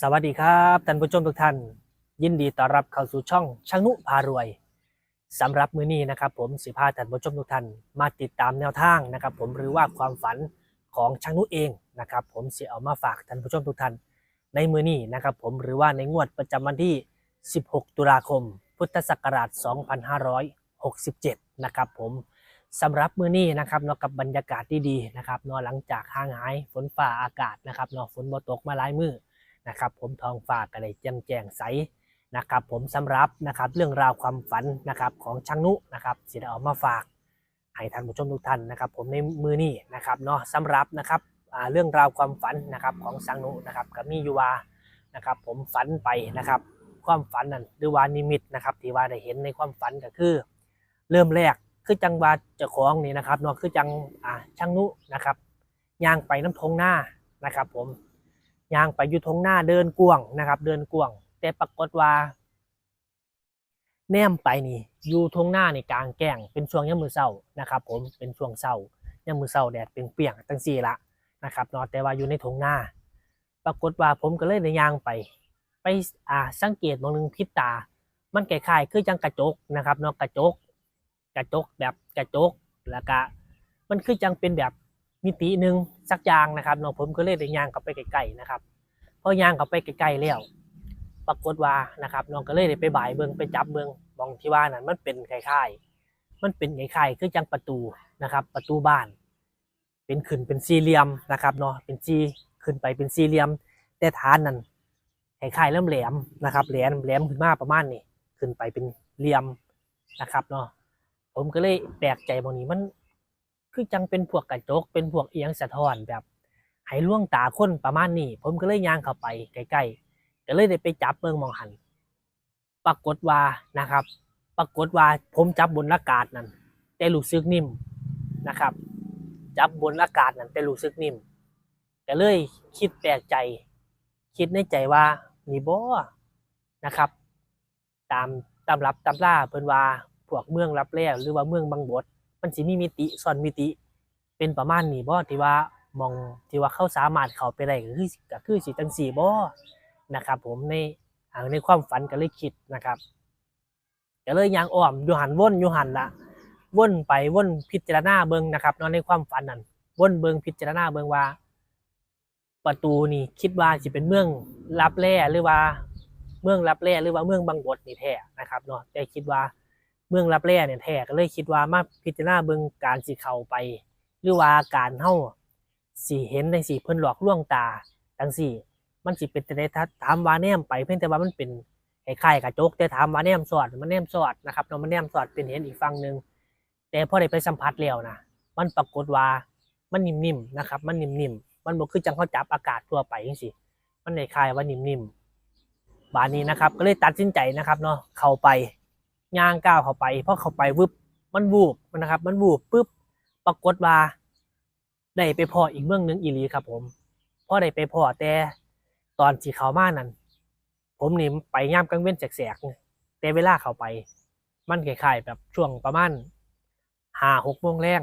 สวัสดีครับท่านผู้ชมทุกท่าน ยินดีต้อนรับเข้าสู่ช่องช่างนุพารวยสำหรับมื้อนี้นะครับ ผมสิพาท่านผู้ชมทุกท่านมาติดตามแนวทางนะครับ ผมหรือว่าความฝันของช่างนุเองนะครับ ผมเสิเอามาฝากท่านผู้ชมทุกท่าน ในมื้อนี้นะครับ ผมหรือว่าในงวดประจำวันที่ 16 ตุลาคม พุทธศักราช 2567 นะครับ ผมสำหรับมื้อนี้นะครับเนาะกับบรรยากาศดีๆนะครับเนาะหลังจากห่างหายฝนฟ้าอากาศนะครับเนาะฝนบ่ตกมาหลายมื้อ นะครับ ผมทองฝากก็ได้แจ่มแจ้งใสนะครับ ผมสำหรับนะครับเรื่องราวความฝันนะครับของช่างนุนะครับสิได้เอามาฝากให้ท่านผู้ชมทุกท่านนะครับ ผมในมือนี้นะครับเนาะสำหรับนะครับเรื่องราวความฝันนะครับของช่างนุนะครับก็มียูวานะครับผมฝันไปนะครับ ความฝันนั้นหรือว่านิมิตนะครับที่ว่าได้เห็นในความฝันก็คือ เริ่มแรกคือจังหวะเจ้าของนี่นะครับเนาะคือจังอ่าช่างนุนะครับย่างไปน้ำทงหน้านะครับ ผม ย่างไปอยู่ทงหน้าเดินกวงนะครับ เดินกวง แต่ปรากฏว่า แนมไปนี่อยู่ทงหน้าในกลางแก่งเป็นช่วงยามมือเศร้านะครับ ผมเป็นช่วงเศร้ายามมือเศร้าแดดเปรียงๆตั้งสี่ละนะครับเนาะแต่ว่าอยู่ในทงหน้า ปรากฏว่าผมก็เลยได้ย่างไป ไปอ่าสังเกตมองนึงพริบตา มันคล้ายๆคือจังกระจกนะครับเนาะกระจก กระจกแบบกระจกแล้วก็มันคือจังเป็นแบบ มิติหนึ่งสักอย่างนะครับเนาะผมก็เลยได้ย่างเข้าไปใกลๆนะครับพอย่างเข้าไปใกลๆแล้วปรากฏว่านะครับน้องก็เลยได้ไปบ่ายเบิงไปจับเบิงมองที่ว่านั้นมันเป็นคล้ายๆมันเป็นคล้ายๆคือจังประตูนะครับ ประตูบ้าน เป็นขึ้นเป็นสี่เหลี่ยมนะครับเนาะเป็นซีขึ้นไปเป็นสี่เหลี่ยม แต่ฐานนั้นคล้ายๆเริ่มแหลมนะครับแหลมแหลมขึ้นมาประมาณนี้ขึ้นไปเป็นเหลี่ยมนะครับเนาะผมก็เลยแปลกใจบางนี้มัน คือจังเป็นพวกกระจก เป็นพวกเอียงสะท้อนแบบให้ล่วงตาคนประมาณนี้ ผมก็เลยย่างเข้าไปใกล้ๆก็เลยได้ไปจับเบิ่งมองหัน ปรากฏว่านะครับ ปรากฏว่าผมจับบนอากาศนั่นแต่รู้สึกนิ่มนะครับ จับบนอากาศนั่นแต่รู้สึกนิ่มก็เลยคิดแปลกใจ คิดในใจว่านี่บ่นะครับ ตามตำรับตำราเพิ่นว่าพวกเมืองรับแร่หรือว่าเมืองบางบด มันสิมีมิติซ่อนมิติ เป็นประมาณนี้บ่ที่ว่ามองที่ว่าเขาสามารถเข้าไปได้ก็คือก็คือสิจังซี่บ่นะครับ ผมในในความฝันก็เลยคิดนะครับก็เลยยางอ้อมอยู่หันว่นอยู่หันละว่นไปว่นพิจารณาเบิงนะครับนาะในความฝันนั้นว่นเบิงพิจารณาเบิงว่า ประตูนี่คิดว่าสิเป็นเมืองรับแร่หรือว่า เมืองรับแร่หรือว่าเมืองบางบดนี่แท้นะครับเนาะแต่คิดว่า เมืองรับแร่เนี่ยแท้ก็เลยคิดว่ามาพิจารณาเบิ่งการสิเข้าไป หรือว่าการเฮาสิเห็นในสิเพิ่นหลอกลวงตาจังซี่ มันสิเป็นแต่ได้ถามว่าแนมไปเพียงแต่ว่ามันเป็นคล้ายๆกระจกแต่ถามว่าแนมสอดมันแนมสอดนะครับเนาะมันแนมสอดเป็นเห็นอีกฝั่งหนึ่งแต่พอได้ไปสัมผัสแล้วนะมันปรากฏว่ามันนิ่มๆนะครับ มันนิ่มๆมันบ่คือจังเขาจับอากาศทั่วไปจังซี่มันคล้ายๆว่านิ่มๆบานนี้นะครับ ก็เลยตัดสินใจนะครับเนาะเข้าไป ย่างก้าวเข้าไปพอเข้าไปวึบมันวูบนะครับ มันวูบปุ๊บปรากฏว่าได้ไปพออีกเมืองหนึงอีหลีครับ ผมพอได้ไปพอแต่ตอนที่เขามานั้นผมนี่ไปย่ามกลางเว้นแสกๆแต่เวลาเข้าไป มันคล้ายๆแบบช่วงประมาณห้าหกโมงแรง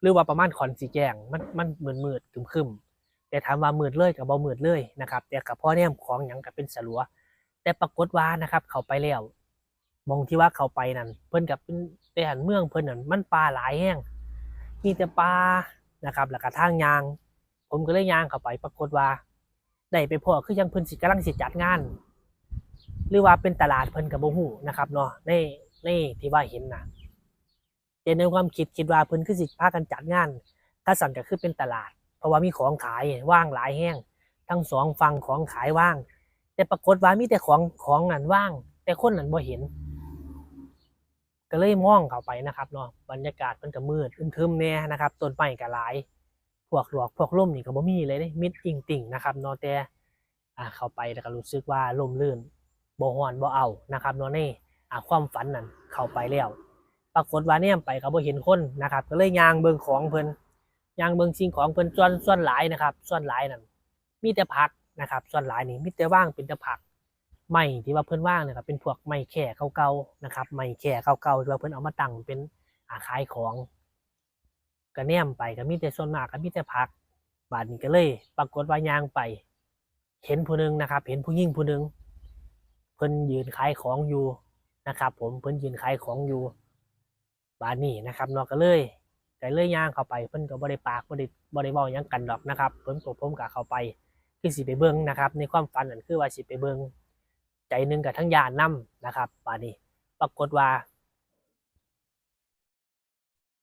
หรือว่าประมาณขอนสีแจงมันมันมืดมืดๆคึมแต่ถามว่ามืดเลยกับบ่มืดเลยนะครับ แต่กับพ่อเนี่ยของหยังกับเป็นสลัว แต่ปรากฏว่านะครับ เขาไปแล้ว มองที่ว่าเขาไปนั่นเพิ่นกับเป็นไปหันเมืองเพิ่นนั่นมันปลาหลายแห้งมีแต่ปลานะครับแล้วก็ทางยาง ผมก็เลยยางเข้าไปปรากฏว่าได้ไปพอคือยังเพิ่นสิกำลังสิจัดงาน หรือว่าเป็นตลาดเพิ่นกับบ่ฮู้นะครับเนาะในในที่ว่าเห็นนะแต่ในความคิดคิดว่าเพิ่นคือสิพากันจัดงาน ถ้าสั่นก็คือเป็นตลาด เพราะว่ามีของขายว่างหลายแห้งทั้งสองฝั่งของขายว่าง แต่ปรากฏว่ามีแต่ของของนั่นว่าง แต่คนนั้นบ่เห็น ก็เลยมองเข้าไปนะครับเนาะบรรยากาศมันก็มืดอึมครึมแน่นะครับต้นไม้ก็หลาย พวกหลวกพวกล่มนี่ก็บ่มีเลยเด้มิดจริงติ่งๆนะครับเนาะแต่อ่าเข้าไปแล้วก็รู้สึกว่าลมลื่นบ่ฮ้อนบ่เอานะครับเนาะในอ่าความฝันนั้นเข้าไปแล้วปรากฏว่าเนี่ยไปก็บ่เห็นคนนะครับ ก็เลยยางเบิ่งของเพิ่นยางเบิงสิ่งของเพิ่นส่วนส่วนหลายนะครับส่วนหลายนั่นมีแต่ผักนะครับ ส่วนหลายนี่มีแต่ว่างเป็นแต่ผัก ไม้ที่ว่าเพิ่นว่างเนี่ยครับเป็นพวกไม้แข่เก่าๆนะครับไม้แข่เก่าๆที่ว่าเพิ่นเอามาตั้งเป็นอาขายของก็แนมไปก็มีแต่ส่วนมากก็มีแต่ผักบาดนี้ก็เลย ปรากฏว่ายางไป เห็นผู้หนึงนะครับ เห็นผู้หญิงผู้หนึงเพิ่นยืนขายของอยู่นะครับ ผมเพิ่นยืนขายของอยู่บ้านนี้นะครับนาะก็เลยก็เลยย่างเข้าไปเพิ่นก็บ่ได้ปากบ่ได้บ่ได้เว้าหยังกันดอกนะครับ เพิ่นผมผมก็เข้าไปคือสิไปเบิ่งนะครับ ในความฝันนั่นคือว่าสิไปเบิ่ง ใจหนึงกับทั้งญานํนะครับบ้านนี้ปรากฏว่า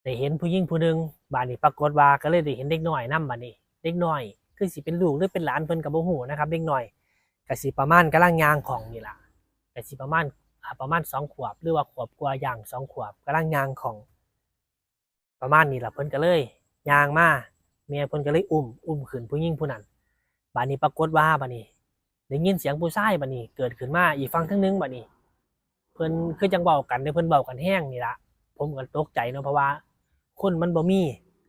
ได้เห็นผู้หญิงผู้หนึ่งบ้านนี้ปรากฏว่าก็เลยได้เห็นเด็กน้อยนํบ้านนี้ เด็กน้อย คือสิเป็นลูกหรือเป็นหลานเพิ่นกับบ่ฮู้นะครับ เด็กน้อยก็สิประมาณกำลังย่างของนี่ล่ะก็สิประมาณประมาณสองขวบ หรือว่าขวบกว่าย่างสองขวบกำลังย่างของ ประมาณนี้ล่ะเพิ่นก็เลยย่างมาเมียเพิ่นก็เลยอุ้มอุ้มขึ้นผู้หญิงผู้นั้นบ้านนี้ปรากฏว่าบ้านนี้ ได้ยินเสียงผู้ชายบ้านนี้ เกิดขึ้นมาอีกฝั่งทั้งหนึงบ้านนี้ เพิ่นคือจังเว้ากันเด้เพิ่นเว้ากันแห้งนี่ละผมก็ตกใจเนาะเพราะว่า คนมันบ่มี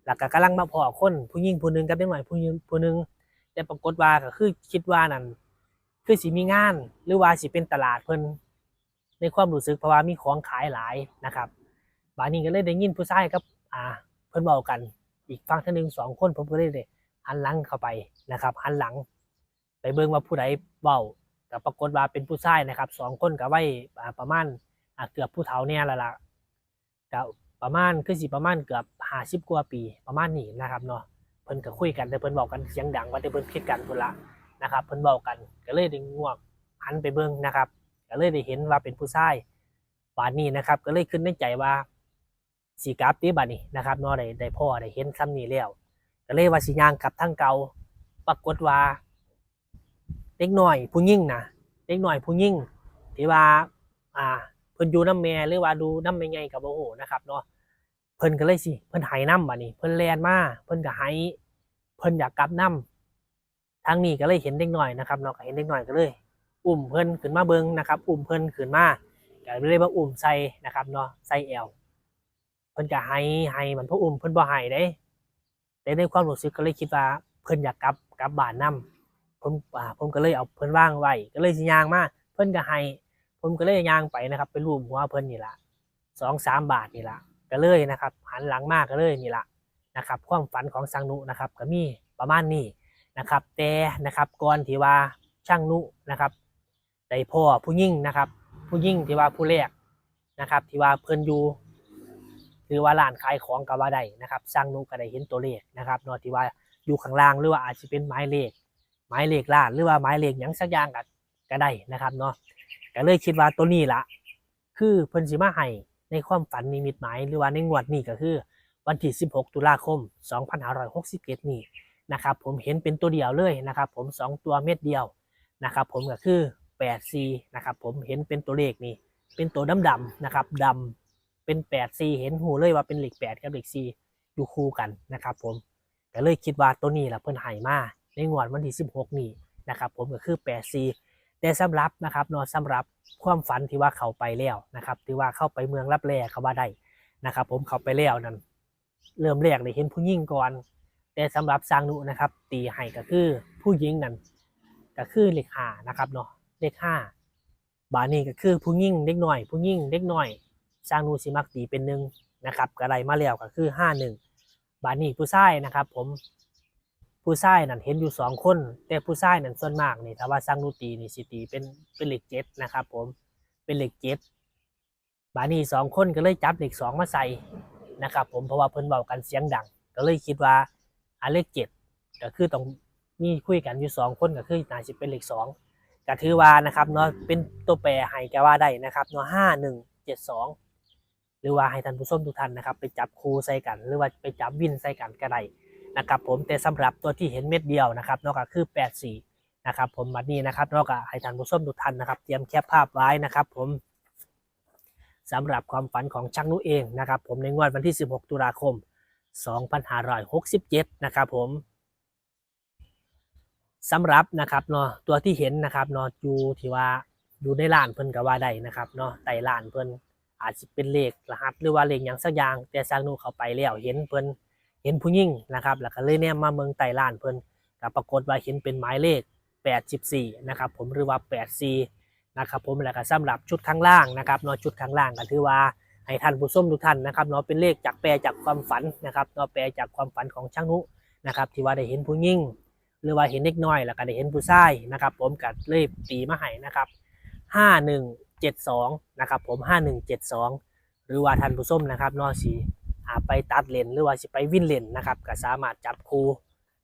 แล้วก็กำลังมาพอคนผู้หญิงผู้หนึงกับเด็กน้อยผู้หญิงผู้หนึงแต่ปรากฏว่าก็คือคิดว่านั่นคือสิมีงาน หรือว่าสิเป็นตลาดเพิ่นในความรู้สึกเพราะว่ามีของขายหลายนะครับบานี้ก็เลยได้ยินผู้ชายกับอ่าเพิ่นเว้ากัน อีกฝั่งท่างหนึงสองคนผมก็เลยได้หันหลังเข้าไปนะครับหันหลัง ไปเบิ่งว่าผู้ใดเว้าก็ปรากฏว่าเป็นผู้ชายนะครับสองคนก็ไว้ประมาณเกือบผู้เฒ่าเนี่ยละละก็ประมาณคือสิประมาณเกือบห้าสิบกว่าปีประมาณนี้นะครับเนาะเพิ่นก็คุยกันแต่เพิ่นบอกกันเสียงดังว่าแต่เพิ่นคิดกันพุ่นละนะครับเพิ่นบอกกันก็เลยได้ง่วงหันไปเบิ่งนะครับก็เลยได้เห็นว่าเป็นผู้ชายบาดนี้นะครับ ก็เลยขึ้นในใจว่าสีกลับตีบาดนี้นะครับเนาะได้ได้พ่อได้เห็นซ้ำนี้แล้วก็เลยว่าสิย่างกลับทางเก่าปรากฏว่า เด็กหน้อยผู้หญิงนะเด็กหน้อยผู้หญิงที่ว่าอ่าเพิ่นอยู่น้ำแม่หรือว่าดูน้ำแม่ใหญ่กับโอ้โหนะครับเนาะเพิ่นก็เลยสิเพิ่นไหน้ำบัดนี้เพิ่นแลนมาเพิ่นก็ไหเพิ่นอยากกลับน้ำทางนี้ก็เลยเห็นเด็กหน่อยนะครับเนาะเห็นเด็กหน่อยก็เลย อุ้มเพิ่นขึ้นมาเบิ่งนะครับ อุ้มเพิ่นขึ้นมาก็เลยมาอุ้มใส่นะครับเนาะใส่แอวเพิ่นก็ไหไหมันพออุ้มเพิ่นบ่ไหเด้แต่ในความรู้สึกก็เลยคิดว่าเพิ่นอยากกลับกลับบ้านนํ ผมอ่าผมก็เลยเอาเพิ่นว่างไว้ก็เลยสิยางมาเพิ่นก็ไหผมก็เลยยางไปนะครับไปรูปหัวเพิ่นนี่ละสองสามบาทนี่ละก็เลยนะครับหันหลังมากก็เลยนี่ละนะครับ ความฝันของสังนุนะครับ ก็มีประมาณนี้นะครับ แต่นะครับก่อนที่ว่าช่างนุนะครับได้พ่อผู้ยิ่งนะครับ ผู้ยิ่งที่ว่าผู้แรกนะครับ ที่ว่าเพิ่นอยู่หรือว่าร้านขายของก็ว่าได้นะครับสร้างนุก็ได้เห็นตัวเลขนะครับนาะที่ว่าอยู่ข้างล่างหรือว่าอาจจะเป็นหมายเลข หมายเลขร้านหรือว่าหมายเลขหยังสักอย่างก็ก็ได้นะครับเนาะก็เลยคิดว่าตัวนี้ละคือเพิ่นสิมาให้ในความฝันนิมิตหมายหรือว่าในงวดนี้ก็คือ วันที่ 16 ตุลาคม 2567 นี้นะครับผมเห็นเป็นตัวเดียวเลยนะครับ ผม 2 ตัวเม็ดเดียวนะครับ ผมก็คือ 8C นะครับผมเห็นเป็นตัวเลขนี่เป็นตัวดำๆนะครับดำเป็น 8C เห็นหูเลยว่าเป็นเลข8กับเลข C อยู่คู่กันนะครับ ผมก็เลยคิดว่าตัวนี้ละเพิ่นให้มา ในงวดวันที่ 16 นี้นะครับผมก็คือ 8C แต่สำหรับนะครับเนาะสำหรับความฝันที่ว่าเขาไปแล้วนะครับที่ว่าเข้าไปเมืองรับแลเขาว่าได้นะครับ ผมเขาไปแล้วนั้นเริ่มแรกเลยเห็นผู้หญิงก่อน แต่สำหรับสร้างนุนะครับ ตีให้ก็คือผู้หญิงนั้นก็คือเลขห้านะครับเนาะเลขห้าบานี้ก็คือผู้หญิงเด็กหน่อย ผู้หญิงเด็กหน่อยสร้างนุสิมักตีเป็นหนึ่งนะครับก็ได้มาแล้วก็คือห้าหนึ่งบานี้ผู้ชายนะครับ ผม ผู้ชายนั่นเห็นอยู่สองคน แต่ผู้ชายนั่นส่วนมากนี่ถ้าว่าสร้างนูตีนี่สิตีเป็นเป็นเหล็กเจ็ดนะครับผมเป็นเหล็กเจ็ดบานี่สองคนก็เลยจับเหล็กสองมาใส่นะครับผมเพราะว่าเพิ่นเบากันเสียงดัง ก็เลยคิดว่าอันเลขเจ็ดก็คือต้องมีคุยกันอยู่สองคนก็คือน่าจะเป็นเหล็กสองก็ถือว่านะครับเนาะเป็นตัวแปรให้แกว่าได้นะครับเนาะห้าหนึ่งเจ็ดสองหรือว่าให้ท่านผู้ชมทุกท่านนะครับ ไปจับคูใส่กัน หรือว่าไปจับวินใส่กันก็ได้ นะครับผมแต่สำหรับตัวที่เห็นเม็ดเดียวนะครับนอกจากคือ 84 นะครับผมบัดนี้นะครับนอกจากให้ท่านผู้ชมทุกท่านนะครับ เตรียมแคปภาพไว้นะครับ ผมสำหรับความฝันของช่างนุเองนะครับ ผมในงวดวันที่ 16 ตุลาคม 2567 นะครับผมสำหรับนะครับเนาะตัวที่เห็นนะครับเนาะอยู่ที่ว่าอยู่ในร้านเพิ่นก็ว่าได้นะครับเนาะไต่ร้านเพิ่นอาจจะเป็นเลขรหัสหรือว่าเลขอย่างสักอย่างแต่สร้างนูเข้าไปแล้วเห็นเพิ่น เห็นผู้หญิงนะครับแล้วก็เลยแนมมาเมืองไต้ล้านเพิ่นก็ปรากฏว่าเห็นเป็นหมายเลข 84 นะครับผมหรือว่า 84 นะครับผมแล้วก็สำหรับชุดข้างล่างนะครับเนาะชุดข้างล่างก็ถือว่าให้ท่านผู้ชมทุกท่านนะครับเนาะเป็นเลขจากแปลจากความฝันนะครับเนาะแปลจากความฝันของช่างนุนะครับที่ว่าได้เห็นผู้หญิงหรือว่าเห็นเด็กน้อยแล้วก็ได้เห็นผู้ชายนะครับผมก็เลยตีมาให้นะครับห้าหนึ่งเจ็ดสองนะครับผมห้าหนึ่งเจ็ดสองหรือว่าท่านผู้ชมนะครับเนอสี ไปตัดเลนหรือว่าสิไปวิ่นเลนนะครับก็สามารถจับคู่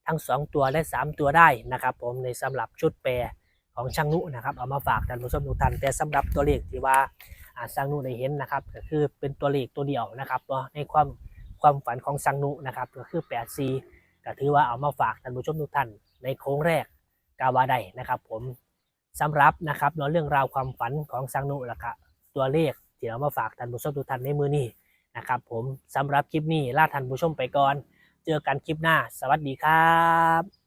ทั้งสองตัวและสามตัวได้นะครับ ผมในสำหรับชุดแปรของช่างนุนะครับเอามาฝากท่านผู้ชมทุกท่านแต่สำหรับตัวเลขที่ว่าอาช่างนุได้เห็นนะครับ ก็คือเป็นตัวเลขตัวเดียวนะครับในความความฝันของช่างนุนะครับก็คือ8 4ก็ถือว่าเอามาฝากท่านผู้ชมทุกท่านในโค้งแรกกาวาไดนะครับผมสำหรับนะครับเนาะเรื่องราวความฝันของสังนุละครับตัวเลขที่เอามาฝากท่านผู้ชมทุกท่านในมือนี้ นะครับผมสำหรับคลิปนี้ลาท่านผู้ชมไปก่อน เจอกันคลิปหน้า สวัสดีครับ